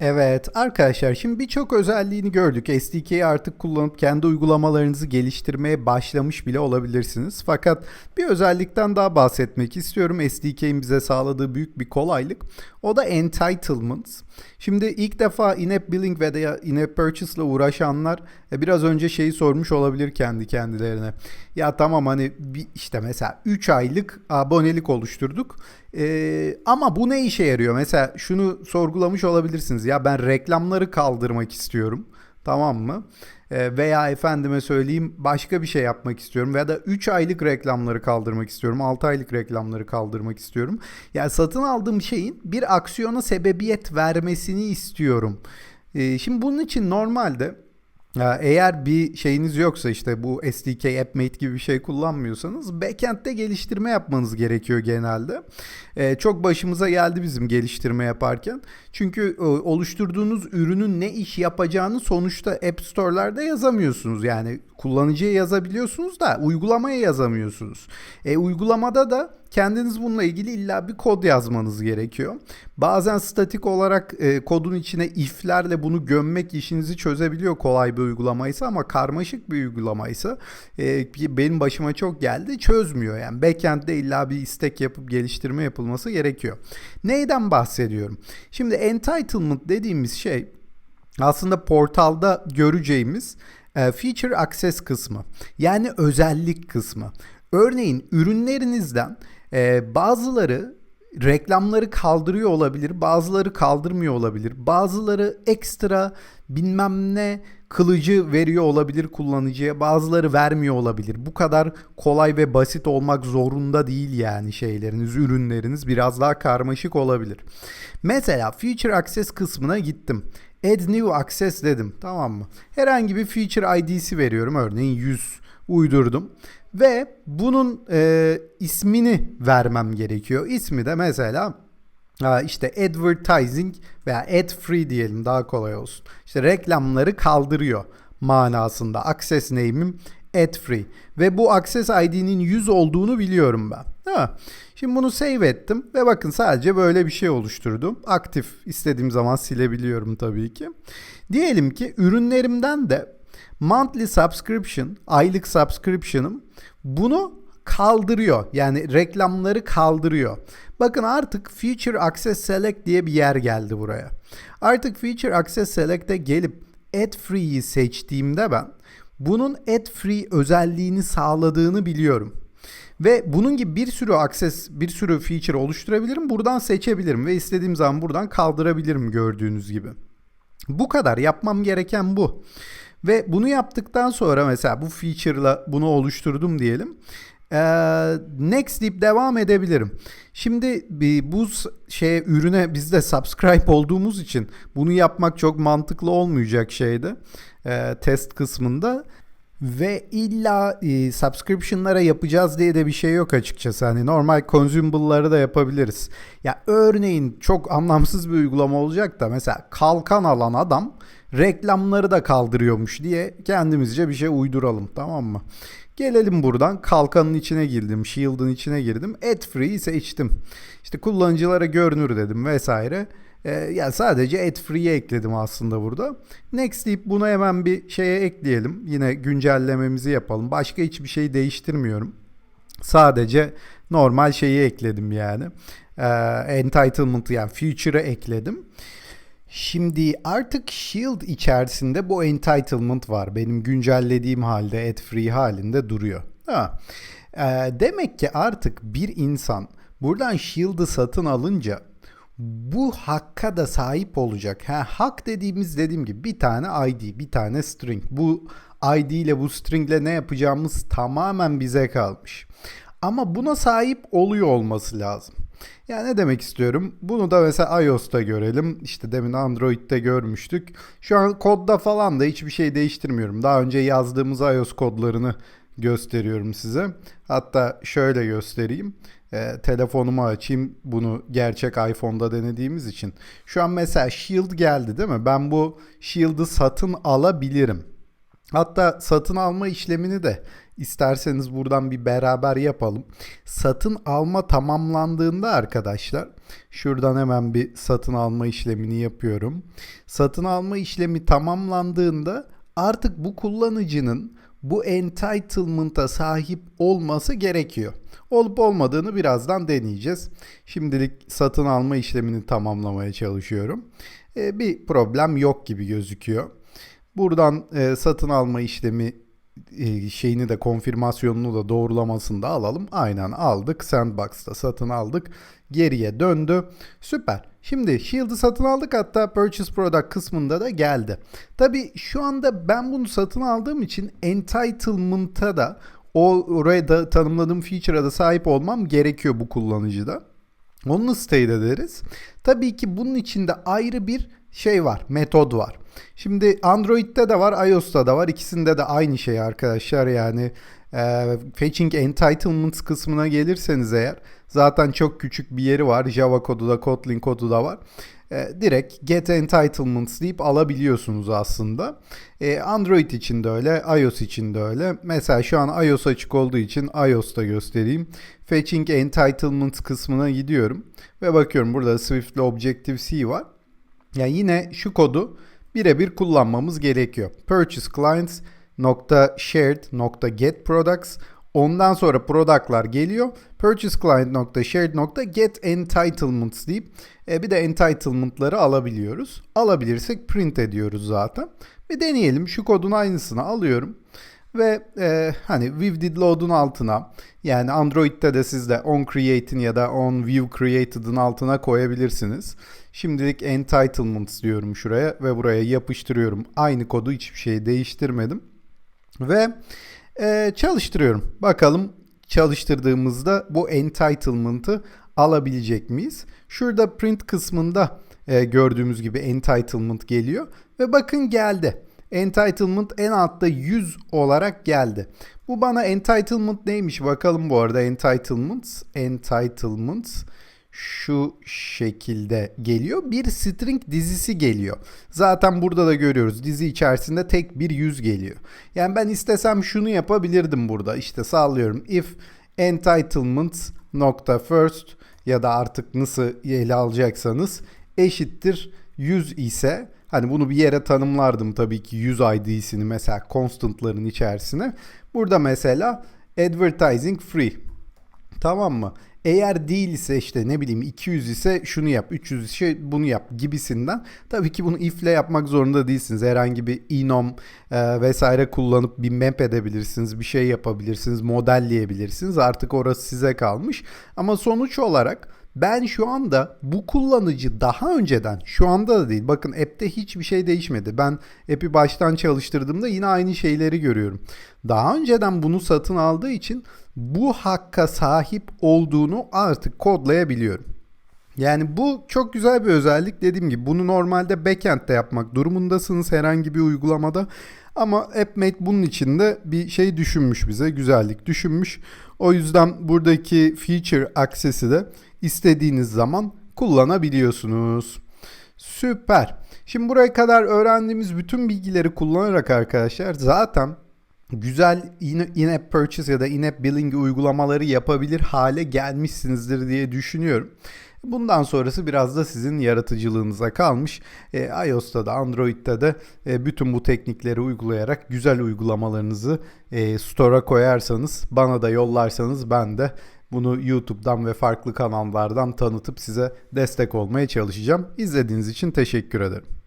Evet arkadaşlar şimdi birçok özelliğini gördük. SDK'yi artık kullanıp kendi uygulamalarınızı geliştirmeye başlamış bile olabilirsiniz. Fakat bir özellikten daha bahsetmek istiyorum. SDK'in bize sağladığı büyük bir kolaylık. O da entitlements. Şimdi ilk defa in-app billing ve de in-app purchase ile uğraşanlar e, biraz önce şeyi sormuş olabilir kendi kendilerine. Ya tamam hani işte mesela 3 aylık abonelik oluşturduk. Ee, ama bu ne işe yarıyor? Mesela şunu sorgulamış olabilirsiniz. Ya ben reklamları kaldırmak istiyorum. Tamam mı? Ee, veya efendime söyleyeyim başka bir şey yapmak istiyorum. Veya da 3 aylık reklamları kaldırmak istiyorum. 6 aylık reklamları kaldırmak istiyorum. Yani satın aldığım şeyin bir aksiyona sebebiyet vermesini istiyorum. Ee, şimdi bunun için normalde eğer bir şeyiniz yoksa işte bu SDK, AppMate gibi bir şey kullanmıyorsanız backend'de geliştirme yapmanız gerekiyor genelde. Ee, çok başımıza geldi bizim geliştirme yaparken. Çünkü e, oluşturduğunuz ürünün ne iş yapacağını sonuçta App Store'larda yazamıyorsunuz. Yani kullanıcıya yazabiliyorsunuz da uygulamaya yazamıyorsunuz. E, uygulamada da kendiniz bununla ilgili illa bir kod yazmanız gerekiyor. Bazen statik olarak e, kodun içine if'lerle bunu gömmek işinizi çözebiliyor kolay bir uygulamaysa ama karmaşık bir uygulamaysa e, benim başıma çok geldi çözmüyor. Yani backend'de illa bir istek yapıp geliştirme yapılması gerekiyor. Neyden bahsediyorum? Şimdi entitlement dediğimiz şey aslında portalda göreceğimiz e, feature access kısmı. Yani özellik kısmı. Örneğin ürünlerinizden e, bazıları reklamları kaldırıyor olabilir, bazıları kaldırmıyor olabilir, bazıları ekstra bilmem ne kılıcı veriyor olabilir kullanıcıya, bazıları vermiyor olabilir. Bu kadar kolay ve basit olmak zorunda değil yani şeyleriniz, ürünleriniz biraz daha karmaşık olabilir. Mesela Feature Access kısmına gittim. Add New Access dedim tamam mı? Herhangi bir Feature ID'si veriyorum örneğin 100 uydurdum. Ve bunun e, ismini vermem gerekiyor. İsmi de mesela işte advertising veya ad free diyelim daha kolay olsun. İşte reklamları kaldırıyor manasında. Access name'im ad free. Ve bu access ID'nin 100 olduğunu biliyorum ben. Ha. Şimdi bunu save ettim ve bakın sadece böyle bir şey oluşturdum. Aktif istediğim zaman silebiliyorum tabii ki. Diyelim ki ürünlerimden de monthly subscription, aylık subscription'ım bunu kaldırıyor. Yani reklamları kaldırıyor. Bakın artık Feature Access Select diye bir yer geldi buraya. Artık Feature Access Select'e gelip Ad Free'yi seçtiğimde ben bunun Ad Free özelliğini sağladığını biliyorum. Ve bunun gibi bir sürü access, bir sürü feature oluşturabilirim. Buradan seçebilirim ve istediğim zaman buradan kaldırabilirim gördüğünüz gibi. Bu kadar yapmam gereken bu. Ve bunu yaptıktan sonra mesela bu feature'la bunu oluşturdum diyelim. Ee, next deyip devam edebilirim. Şimdi bu şey ürüne biz de subscribe olduğumuz için bunu yapmak çok mantıklı olmayacak şeydi. Ee, test kısmında. Ve illa e, subscription'lara yapacağız diye de bir şey yok açıkçası. Hani normal consumable'ları da yapabiliriz. Ya örneğin çok anlamsız bir uygulama olacak da mesela kalkan alan adam reklamları da kaldırıyormuş diye kendimizce bir şey uyduralım tamam mı? Gelelim buradan kalkanın içine girdim, shield'ın içine girdim. Ad free seçtim. İşte kullanıcılara görünür dedim vesaire. Ee, yani sadece ad free'ye ekledim aslında burada. Next deyip bunu hemen bir şeye ekleyelim. Yine güncellememizi yapalım. Başka hiçbir şey değiştirmiyorum. Sadece normal şeyi ekledim yani. Ee, entitlement yani future'ı ekledim. Şimdi artık Shield içerisinde bu entitlement var. Benim güncellediğim halde ad free halinde duruyor. Ha. Ee, demek ki artık bir insan buradan Shield'ı satın alınca bu hakka da sahip olacak. Ha, hak dediğimiz dediğim gibi bir tane ID, bir tane string. Bu ID ile bu string ile ne yapacağımız tamamen bize kalmış. Ama buna sahip oluyor olması lazım. Yani ne demek istiyorum? Bunu da mesela iOS'ta görelim. İşte demin Android'de görmüştük. Şu an kodda falan da hiçbir şey değiştirmiyorum. Daha önce yazdığımız iOS kodlarını gösteriyorum size. Hatta şöyle göstereyim. E, telefonumu açayım bunu gerçek iPhone'da denediğimiz için. Şu an mesela Shield geldi değil mi? Ben bu Shield'ı satın alabilirim. Hatta satın alma işlemini de isterseniz buradan bir beraber yapalım. Satın alma tamamlandığında arkadaşlar şuradan hemen bir satın alma işlemini yapıyorum. Satın alma işlemi tamamlandığında artık bu kullanıcının bu entitlement'a sahip olması gerekiyor. Olup olmadığını birazdan deneyeceğiz. Şimdilik satın alma işlemini tamamlamaya çalışıyorum. Ee, bir problem yok gibi gözüküyor. Buradan e, satın alma işlemi e, şeyini de konfirmasyonunu da doğrulamasını da alalım. Aynen aldık. Sandbox'ta satın aldık. Geriye döndü. Süper. Şimdi Shield'ı satın aldık hatta Purchase Product kısmında da geldi. Tabi şu anda ben bunu satın aldığım için entitlement'a da oraya da tanımladığım feature'a da sahip olmam gerekiyor bu kullanıcıda. Onu state ederiz. Tabii ki bunun içinde ayrı bir şey var, metod var. Şimdi Android'de de var, iOS'ta da var. İkisinde de aynı şey arkadaşlar. Yani e, Fetching Entitlements kısmına gelirseniz eğer zaten çok küçük bir yeri var. Java kodu da, Kotlin kodu da var. E, direkt get entitlements deyip alabiliyorsunuz aslında. E, Android için de öyle, iOS için de öyle. Mesela şu an iOS açık olduğu için iOS'ta göstereyim. Fetching entitlements kısmına gidiyorum ve bakıyorum burada Swift'le Objective-C var. Yani yine şu kodu birebir kullanmamız gerekiyor. Purchase clients nokta get products Ondan sonra product'lar geliyor. Purchase client shared get entitlements deyip e, bir de entitlement'ları alabiliyoruz. Alabilirsek print ediyoruz zaten. Bir deneyelim. Şu kodun aynısını alıyorum. Ve e, hani View did load'un altına yani Android'de de siz de on create'in ya da on view created'ın altına koyabilirsiniz. Şimdilik entitlements diyorum şuraya ve buraya yapıştırıyorum. Aynı kodu hiçbir şey değiştirmedim. Ve e, çalıştırıyorum. Bakalım çalıştırdığımızda bu entitlement'ı alabilecek miyiz? Şurada print kısmında e, gördüğümüz gibi entitlement geliyor ve bakın geldi. Entitlement en altta 100 olarak geldi. Bu bana entitlement neymiş bakalım bu arada entitlements entitlements şu şekilde geliyor. Bir string dizisi geliyor. Zaten burada da görüyoruz. Dizi içerisinde tek bir yüz geliyor. Yani ben istesem şunu yapabilirdim burada. İşte sallıyorum. If entitlements nokta first ya da artık nasıl ele alacaksanız eşittir 100 ise hani bunu bir yere tanımlardım tabii ki 100 ID'sini mesela constant'ların içerisine. Burada mesela advertising free. Tamam mı? Eğer değil ise işte ne bileyim 200 ise şunu yap, 300 ise bunu yap gibisinden. Tabii ki bunu if ile yapmak zorunda değilsiniz. Herhangi bir enum e, vesaire kullanıp bir map edebilirsiniz, bir şey yapabilirsiniz, modelleyebilirsiniz. Artık orası size kalmış. Ama sonuç olarak ben şu anda bu kullanıcı daha önceden şu anda da değil bakın app'te hiçbir şey değişmedi. Ben app'i baştan çalıştırdığımda yine aynı şeyleri görüyorum. Daha önceden bunu satın aldığı için bu hakka sahip olduğunu artık kodlayabiliyorum. Yani bu çok güzel bir özellik. Dediğim gibi bunu normalde backend'de yapmak durumundasınız herhangi bir uygulamada. Ama AppMate bunun içinde bir şey düşünmüş bize, güzellik düşünmüş. O yüzden buradaki feature access'i de istediğiniz zaman kullanabiliyorsunuz. Süper. Şimdi buraya kadar öğrendiğimiz bütün bilgileri kullanarak arkadaşlar zaten güzel in-app purchase ya da in-app billing uygulamaları yapabilir hale gelmişsinizdir diye düşünüyorum. Bundan sonrası biraz da sizin yaratıcılığınıza kalmış. E, iOS'ta da Android'de de e, bütün bu teknikleri uygulayarak güzel uygulamalarınızı e, store'a koyarsanız, bana da yollarsanız ben de bunu YouTube'dan ve farklı kanallardan tanıtıp size destek olmaya çalışacağım. İzlediğiniz için teşekkür ederim.